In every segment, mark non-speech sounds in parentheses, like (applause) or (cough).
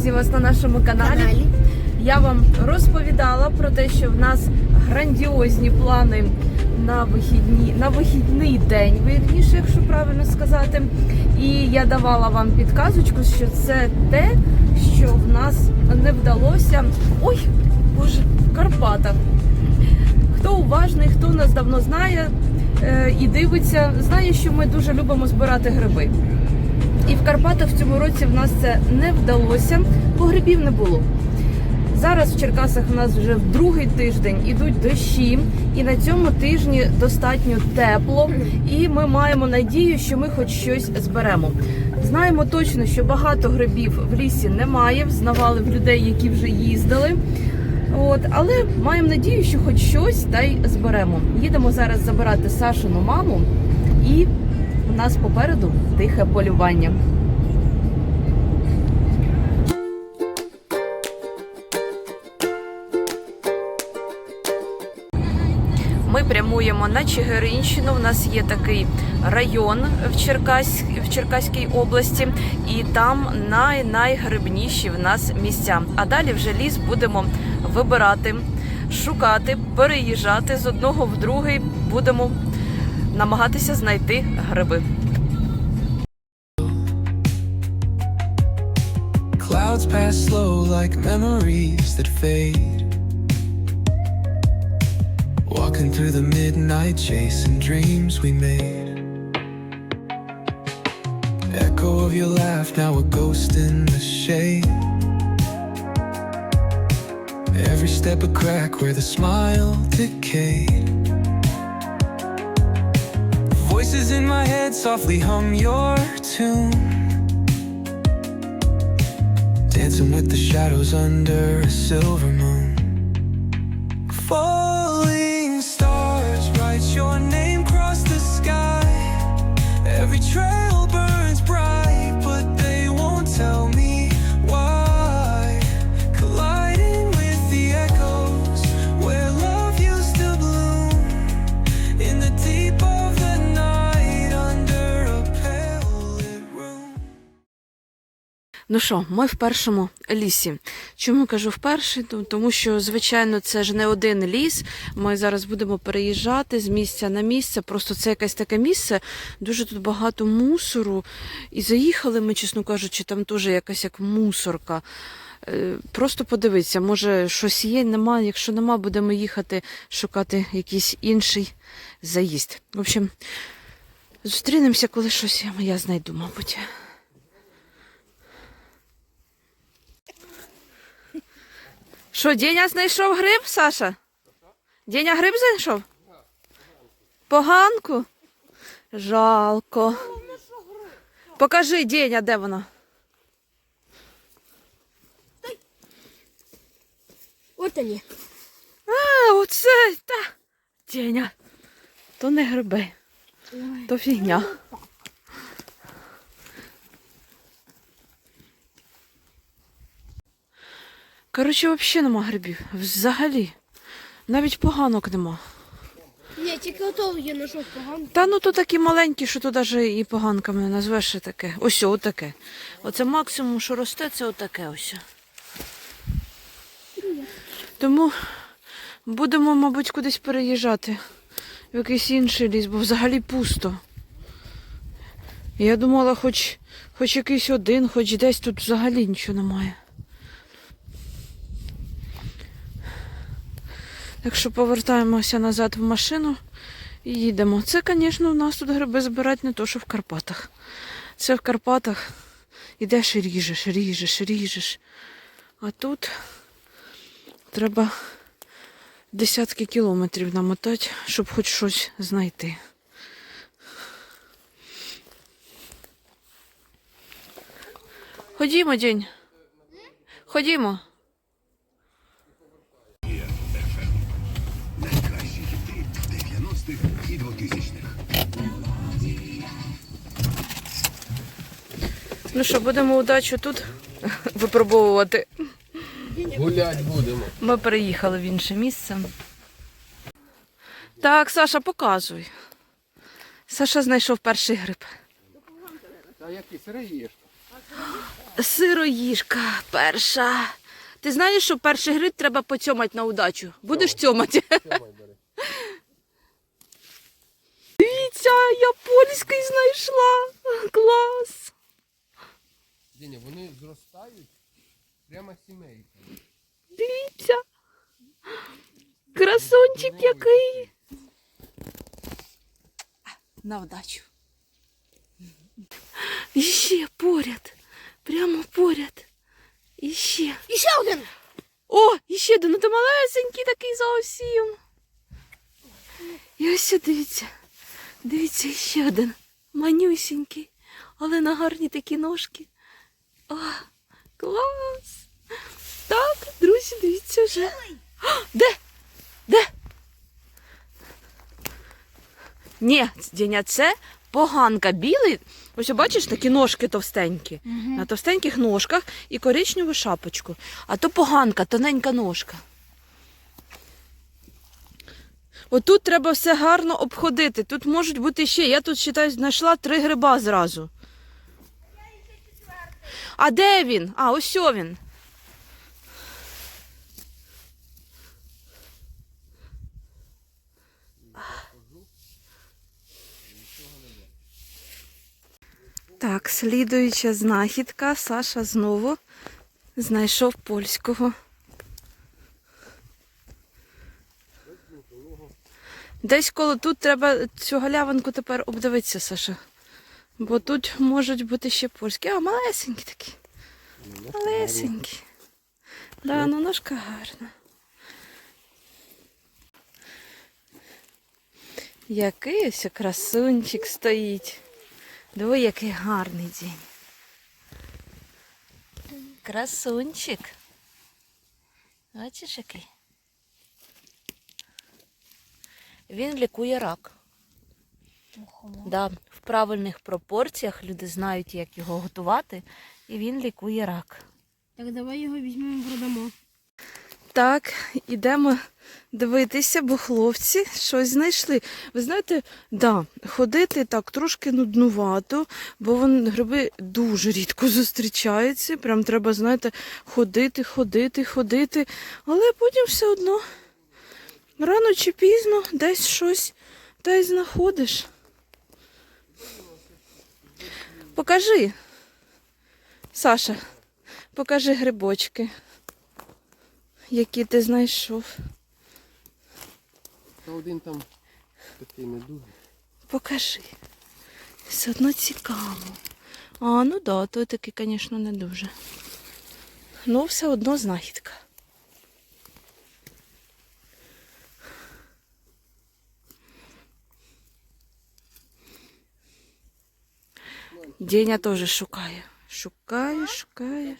Друзі, вас на нашому каналі. каналі. Я вам розповідала про те, що в нас грандіозні плани на вихідні, на вихідний день, вірніше, якщо правильно сказати. І я давала вам підказочку, що це те, що в нас не вдалося. Ой, боже, в Карпатах. Хто уважний, хто нас давно знає е, і дивиться, знає, що ми дуже любимо збирати гриби. І в Карпатах в цьому році в нас це не вдалося, бо грибів не було. Зараз в Черкасах у нас вже в другий тиждень ідуть дощі, і на цьому тижні достатньо тепло, і ми маємо надію, що ми хоч щось зберемо. Знаємо точно, що багато грибів в лісі немає, взнавали в людей, які вже їздили. От, але маємо надію, що хоч щось та й зберемо. Їдемо зараз забирати Сашину маму, і нас попереду тихе полювання. Ми прямуємо на Чигиринщину. У нас є такий район в, Черкас... в Черкаській області, і там най-найгрибніші в нас місця. А далі вже ліс будемо вибирати, шукати, переїжджати з одного в другий. Будемо намагатися знайти гриби. Clouds pass slow like memories that fade. Walking through the midnight, chasing dreams we made. Echo of your laugh, now a ghost in the shade. Every step a crack where the smile decayed. Voices in my head softly hum your tune. Dancing with the shadows under a silver moon. Falling stars write your name across the sky. Every trail Ну що, ми в першому лісі. Чому кажу вперше? Тому що, звичайно, це ж не один ліс. Ми зараз будемо переїжджати з місця на місце. Просто це якесь таке місце, дуже тут багато мусору. І заїхали ми, чесно кажучи, там теж якась як мусорка. Е, Просто подивитися, може щось є, нема. Якщо нема, будемо їхати шукати якийсь інший заїзд. В общем, зустрінемося, коли щось я знайду, мабуть. Що, Деня знайшов гриб, Саша? Деня гриб знайшов? Поганку? Жалко. Покажи, Деня, де вона? От вони. А, оце, та. Деня. То не гриби, то фігня. Коротше, взагалі нема грибів. Взагалі. Навіть поганок нема. Ні, тільки ото я знайшов погано. Та ну то такі маленькі, що то навіть і поганками не назвеш таке. Ось отаке. Оце максимум, що росте, це отаке ось. Тому будемо, мабуть, кудись переїжджати в якийсь інший ліс, бо взагалі пусто. Я думала, хоч, хоч якийсь один, хоч десь тут взагалі нічого немає. Так що повертаємося назад в машину і їдемо. Це, звісно, у нас тут гриби збирати не то, що в Карпатах. Це в Карпатах ідеш і ріжеш, ріжеш, ріжеш. А тут треба десятки кілометрів намотати, щоб хоч щось знайти. Ходімо, день. Ходімо. Ну що, будемо удачу тут (laughs) випробовувати. Гулять будемо. Ми переїхали в інше місце. Так, Саша, показуй. Саша знайшов перший гриб. Та якийсь реєш. Сироїжка перша. Ти знаєш, що перший гриб треба поцьомати на удачу. Будеш цьомати? Дивіться, я польський знайшла. Клас. Деня, вони зростають прямо сімейками. Дивіться. Красончик який. На вдачу. І ще поряд. Прямо поряд. І ще. І ще один. О, і ще один. Ну то малесенький такий зовсім. І ось сюди, дивіться. Дивіться, і ще один. Манюсінький. Але на гарні такі ножки. О, клас. Так, друзі, дивіться вже. О, де? Де? Ні, Діня, це поганка білий. Ось бачиш такі ножки товстенькі. На товстеньких ножках і коричневу шапочку. А то поганка, тоненька ножка. Отут треба все гарно обходити. Тут можуть бути ще. Я тут вважаю, знайшла три гриба зразу. А де він? А, ось він. Так, слідуюча знахідка. Саша знову знайшов польського. Десь коло тут треба цю галявинку тепер обдивитися, Саша. Бо тут можуть бути ще польські. А, малесенькі такі. Малесенькі. Да, ну ножка гарна. Який ось красунчик стоїть. Диви, який гарний день. Красунчик. Бачиш який? Він лікує рак. Да, в правильних пропорціях люди знають, як його готувати, і він лікує рак. Так давай його візьмемо продамо. Так, ідемо дивитися, бо хлопці щось знайшли. Ви знаєте, да, ходити так трошки нуднувато, бо вони гриби дуже рідко зустрічаються. Прям треба, знаєте, ходити, ходити, ходити. Але потім все одно рано чи пізно десь щось та й знаходиш. Покажи. Саша, покажи грибочки які ти знайшов. Та один там такий не дуже. Покажи. Все одно цікаво. А, ну да, той такий, звісно, не дуже. Ну, все одно знахідка. Деня теж шукає. Шукає, шукає.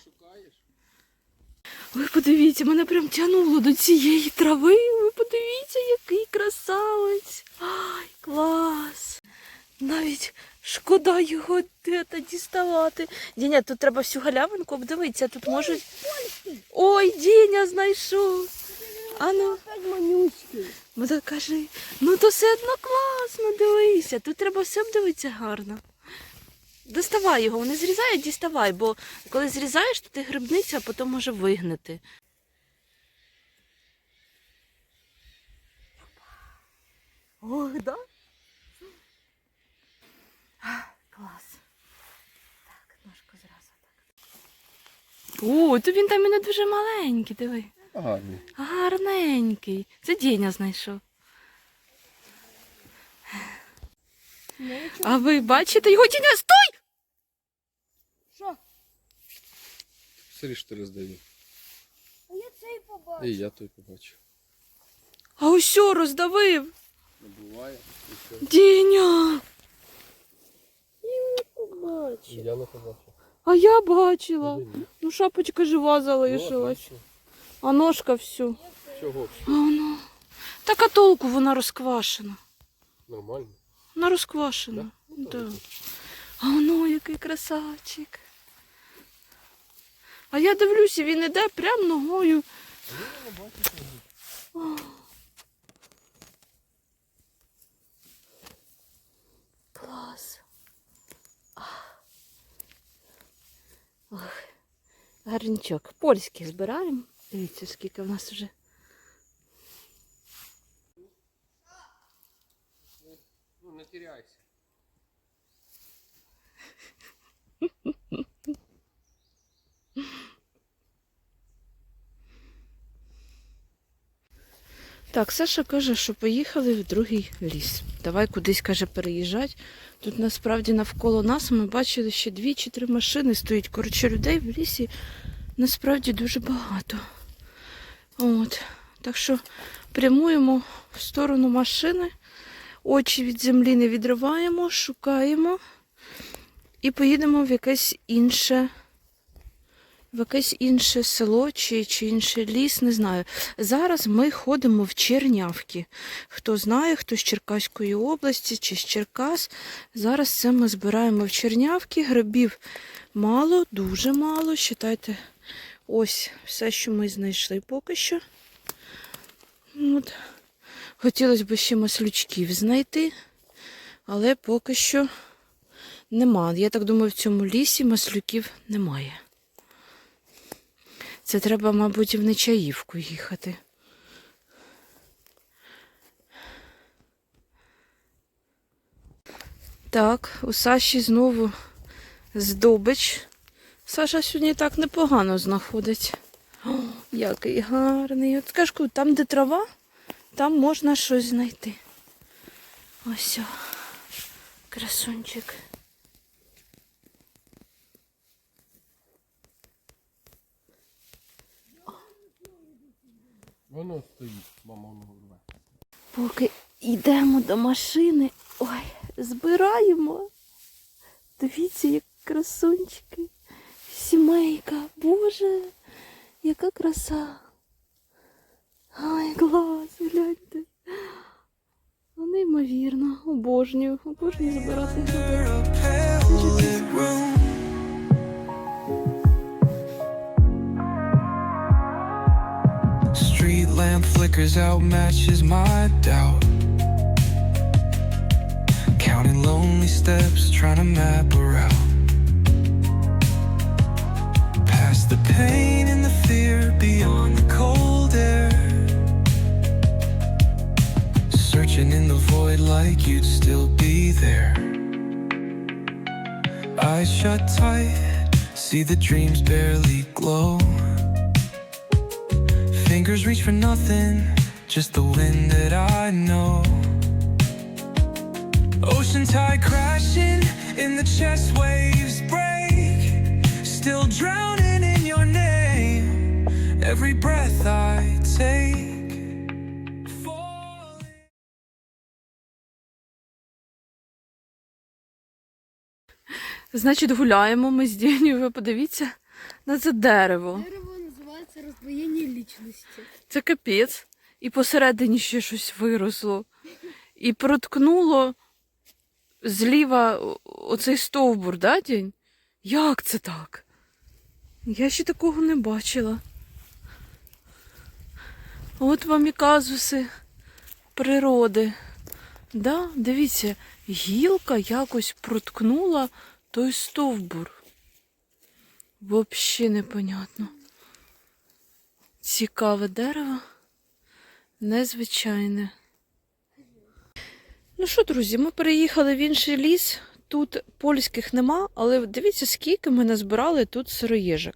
Ви подивіться, мене прям тянуло до цієї трави. Ви подивіться, який красавець. Ай, клас. Навіть шкода його де-то діставати. Діня, тут треба всю галявинку обдивитися. Тут можуть. Ой, Діня знайшов. Ану, ну так кажи. Ну то все одно класно, дивися. Тут треба все обдивитися гарно. Доставай його, не зрізай, а діставай, бо коли зрізаєш, то ти грибниця, а потім може вигнити. Ох, да? Клас. Так, ножку зразу так. О, то він там і не дуже маленький, диви. Гарний. Гарненький. Це Дєня знайшов. А ви бачите його Дєня? Стой! Що? Сирі, що роздаю. А я цей побачив. І я той побачив. А ось що роздавив? Не буває. І все. Діня! Побачив. Я не побачив. А я бачила. Ну, шапочка жива залишилась. Ну, А ножка всю. Чого? А воно. Так а толку вона розквашена. Нормально. Вона розквашена. Да. А воно який красавчик. А я дивлюся, він іде прям ногою. Клас. Ох. гарнічок. Польський збираємо. Дивіться, скільки в нас вже. Ну, не теряйся. (laughs) Так, Саша каже, що поїхали в другий ліс. Давай кудись, каже, переїжджати. Тут насправді навколо нас ми бачили ще дві чи три машини стоять. Коротше, людей в лісі насправді дуже багато. От. Так що прямуємо в сторону машини, очі від землі не відриваємо, шукаємо і поїдемо в якесь інше. В якесь інше село чи, чи інший ліс, не знаю. Зараз ми ходимо в Чернявки. Хто знає, хто з Черкаської області чи з Черкас. Зараз це ми збираємо в Чернявки. Грибів мало, дуже мало. Считайте, ось все, що ми знайшли поки що. От. Хотілося б ще маслючків знайти, але поки що нема. Я так думаю, в цьому лісі маслюків немає. Це треба, мабуть, в Нечаївку їхати. Так, у Саші знову здобич. Саша сьогодні так непогано знаходить. Який гарний. От скажу, там, де трава, там можна щось знайти. Ось, о, красунчик. Воно стоїть, мама воно рве. Поки йдемо до машини, ой, збираємо. Дивіться, як красунчики. Сімейка, Боже, яка краса. Ай, клас, гляньте. Неймовірно, обожнюю, обожнюю збирати flickers out, matches my doubt. Counting lonely steps, trying to map a route. Past the pain and the fear, beyond the cold air. Searching in the void like you'd still be there. Eyes shut tight, see the dreams barely glow. Fingers reach for nothing, just the wind that I know. Ocean tide crashing in the chest waves break. Still drowning in your name. Every breath I take. Значить, гуляємо ми з Дєнію, ви подивіться на це дерево. Дерево роздвоєння лічності. Це капець. І посередині ще щось виросло. І проткнуло зліва оцей стовбур, да, день? Як це так? Я ще такого не бачила. От вам і казуси природи. Да, дивіться, гілка якось проткнула той стовбур. Взагалі непонятно. Цікаве дерево. Незвичайне. Ну що, друзі, ми переїхали в інший ліс. Тут польських нема, але дивіться, скільки ми назбирали тут сироїжок.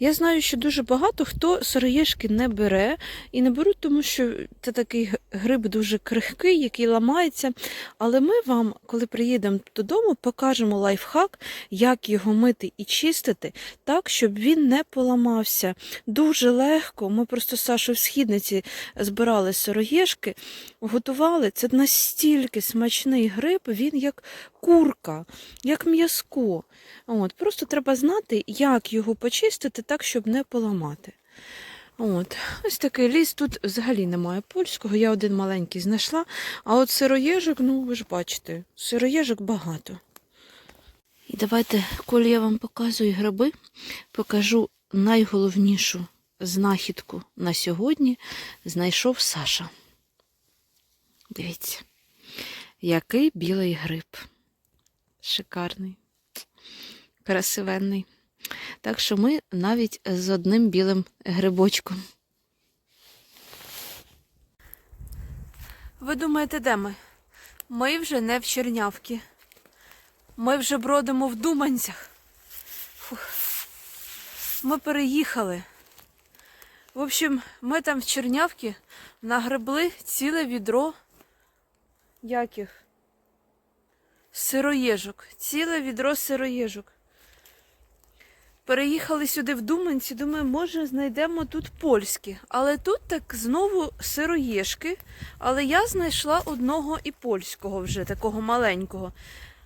Я знаю, що дуже багато хто сироїжки не бере і не беруть, тому що це такий гриб дуже крихкий, який ламається. Але ми вам, коли приїдемо додому, покажемо лайфхак, як його мити і чистити так, щоб він не поламався. Дуже легко. Ми просто з Сашою в східниці збирали сироєшки, готували. Це настільки смачний гриб, він як курка, як м'язко. От, просто треба знати, як його почистити так, щоб не поламати. От, ось такий ліс. Тут взагалі немає польського. Я один маленький знайшла. А от сироєжок, ну ви ж бачите, сироєжок багато. І давайте, коли я вам показую гриби, покажу найголовнішу знахідку на сьогодні. Знайшов Саша. Дивіться, який білий гриб. Шикарний, красивенний. Так що ми навіть з одним білим грибочком. Ви думаєте, де ми? Ми вже не в Чернявці. Ми вже бродимо в Думанцях. Фух. Ми переїхали. В общем, ми там в Чернявці нагребли ціле відро яких? Сироєжок. Ціле відро сироєжок. Переїхали сюди в Думанці, думаю, може знайдемо тут польські. Але тут так знову сироєшки. Але я знайшла одного і польського вже, такого маленького.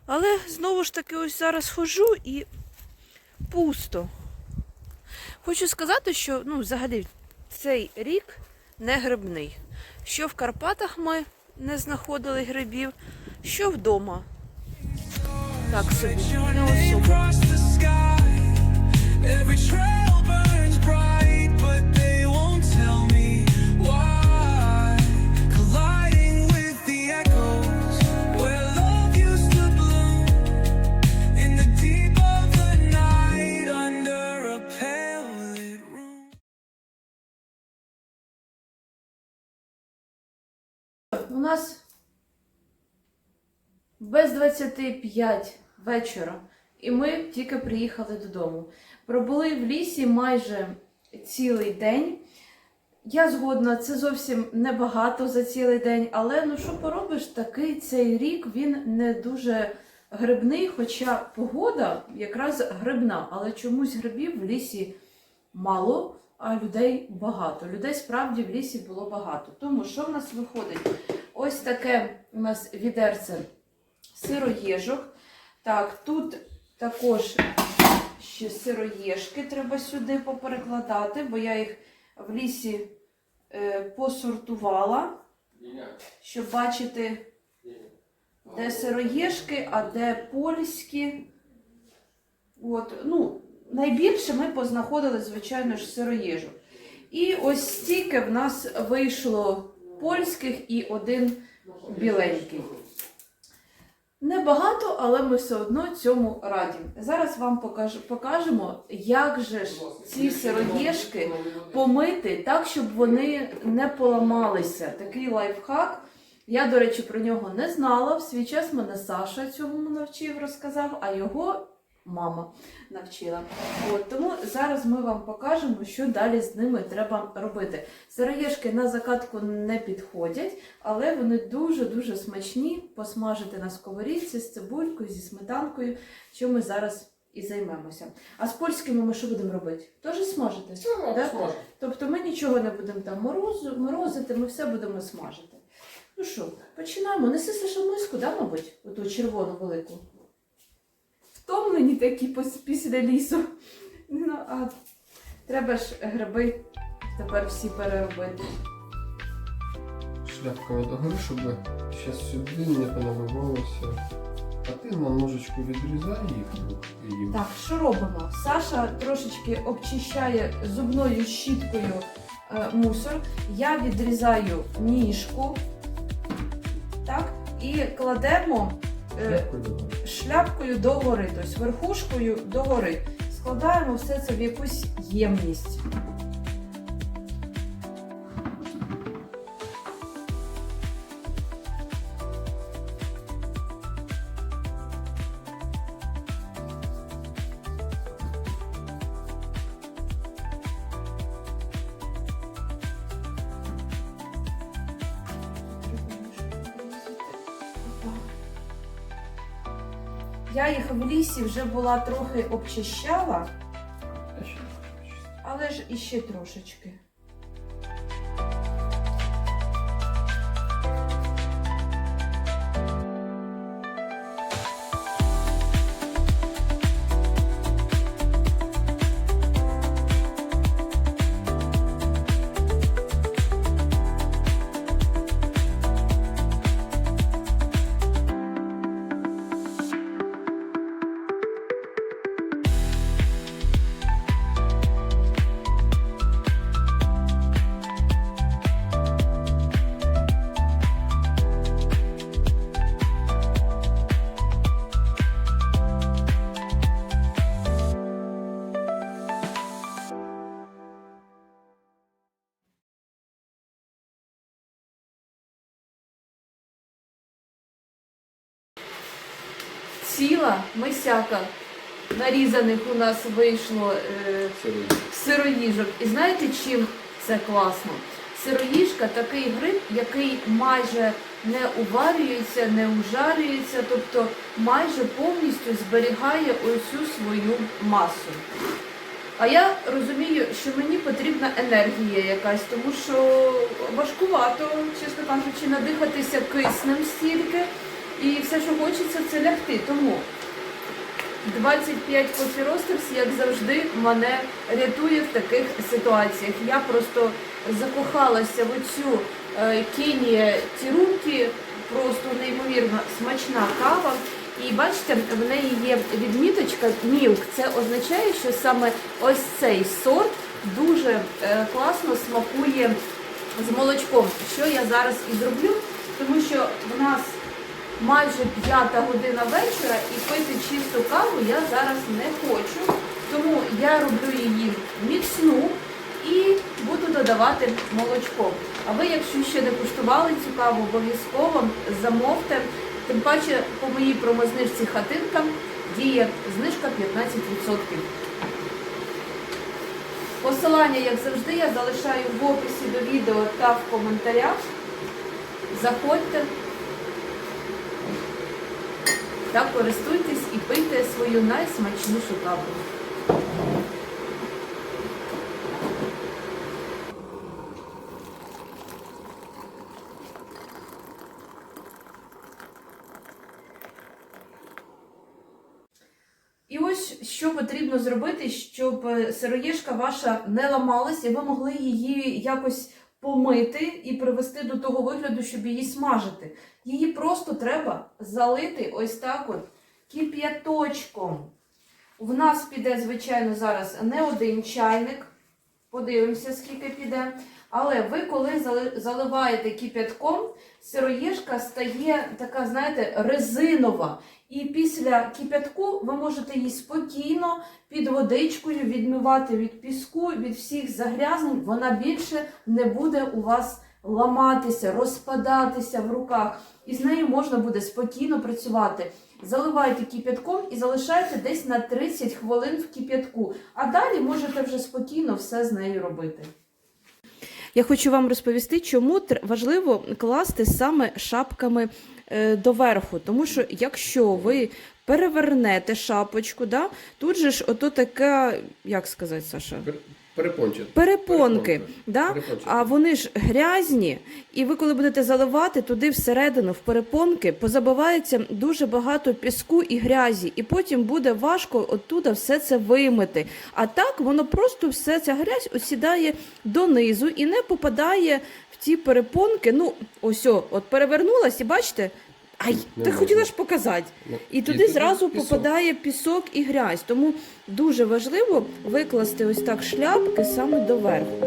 Але знову ж таки, ось зараз хожу і пусто. Хочу сказати, що ну, взагалі цей рік не грибний. Що в Карпатах ми не знаходили грибів, що вдома. Так собі, Your не без 25 вечора, і ми тільки приїхали додому. Пробули в лісі майже цілий день. Я згодна, це зовсім небагато за цілий день, але ну що поробиш, такий цей рік він не дуже грибний, хоча погода якраз грибна, але чомусь грибів в лісі мало, а людей багато. Людей справді в лісі було багато. Тому що в нас виходить? Ось таке у нас відерце сироєжок. Так, тут також ще сироєшки треба сюди поперекладати, бо я їх в лісі е, посортувала, щоб бачити, де сироєшки, а де польські. От, ну, найбільше ми познаходили, звичайно ж, сироєжок. І ось стільки в нас вийшло польських і один біленький. Небагато, але ми все одно цьому раді. Зараз вам покаж, покажемо, як же ж ці сироєшки помити так, щоб вони не поламалися. Такий лайфхак. Я, до речі, про нього не знала. В свій час мене Саша цьому навчив, розказав, а його мама навчила. От, тому зараз ми вам покажемо, що далі з ними треба робити. Сироєшки на закатку не підходять, але вони дуже-дуже смачні посмажити на сковорідці з цибулькою, зі сметанкою, що ми зараз і займемося. А з польськими ми що будемо робити? Теж смажити? Да? Тобто ми нічого не будемо там морозити, ми все будемо смажити. Ну що, починаємо. Неси Саша миску, да, мабуть, оту червону велику. Втомлені такі після лісу. Ну, а треба ж гриби тепер всі переробити. Шляпками догори, щоб зараз сюди не понабивалося. А ти на ножичку відрізай їх. Так, що робимо? Саша трошечки обчищає зубною щіткою е, мусор. Я відрізаю ніжку. Так, і кладемо Шляпкою догори. шляпкою догори, тобто верхушкою догори. Складаємо все це в якусь ємність. Я їх в лісі вже була трохи обчищала, але ж іще трошечки. Ціла мисяка нарізаних у нас вийшло е, сироїжок. І знаєте, чим це класно? Сироїжка такий гриб, який майже не уварюється, не ужарюється, тобто майже повністю зберігає усю свою масу. А я розумію, що мені потрібна енергія якась, тому що важкувато, чесно кажучи, надихатися киснем стільки. І все, що хочеться, це лягти. Тому 25 Coffee Roasters, як завжди, мене рятує в таких ситуаціях. Я просто закохалася в оцю е, Кенія Тірунки, просто неймовірно смачна кава. І бачите, в неї є відміточка мілк. Це означає, що саме ось цей сорт дуже е, класно смакує з молочком, що я зараз і зроблю, тому що в нас майже п'ята година вечора і пити чисту каву я зараз не хочу. Тому я роблю її міцну і буду додавати молочко. А ви, якщо ще не куштували цю каву, обов'язково замовте. Тим паче по моїй промознижці хатинка діє знижка 15%. Посилання, як завжди, я залишаю в описі до відео та в коментарях. Заходьте та користуйтесь і пийте свою найсмачнішу каву. І ось що потрібно зробити, щоб е, сироїжка ваша не ламалась, і ви могли її якось помити і привести до того вигляду, щоб її смажити. Її просто треба залити ось так от кип'яточком. В нас піде, звичайно, зараз не один чайник. Подивимося, скільки піде. Але ви, коли заливаєте кип'ятком, сироїжка стає така, знаєте, резинова. І після кип'ятку ви можете її спокійно під водичкою відмивати від піску, від всіх загрязнень. Вона більше не буде у вас ламатися, розпадатися в руках. І з нею можна буде спокійно працювати. Заливайте кип'ятком і залишайте десь на 30 хвилин в кип'ятку. А далі можете вже спокійно все з нею робити. Я хочу вам розповісти, чому важливо класти саме шапками доверху. Тому що якщо ви перевернете шапочку, да, тут же ж ото така, як сказати, Саша? Пер- Перепонки, Перепонки. да? Перепончаті. а вони ж грязні, і ви, коли будете заливати туди всередину, в перепонки, позабивається дуже багато піску і грязі, і потім буде важко оттуда все це вимити. А так воно просто все ця грязь осідає донизу і не попадає ті перепонки. Ну, ось, о, от перевернулась, і бачите. Ай, Не ти можна. хотіла ж показати. Ну, І туди зразу пісок. попадає пісок і грязь. Тому дуже важливо викласти ось так шляпки саме доверху.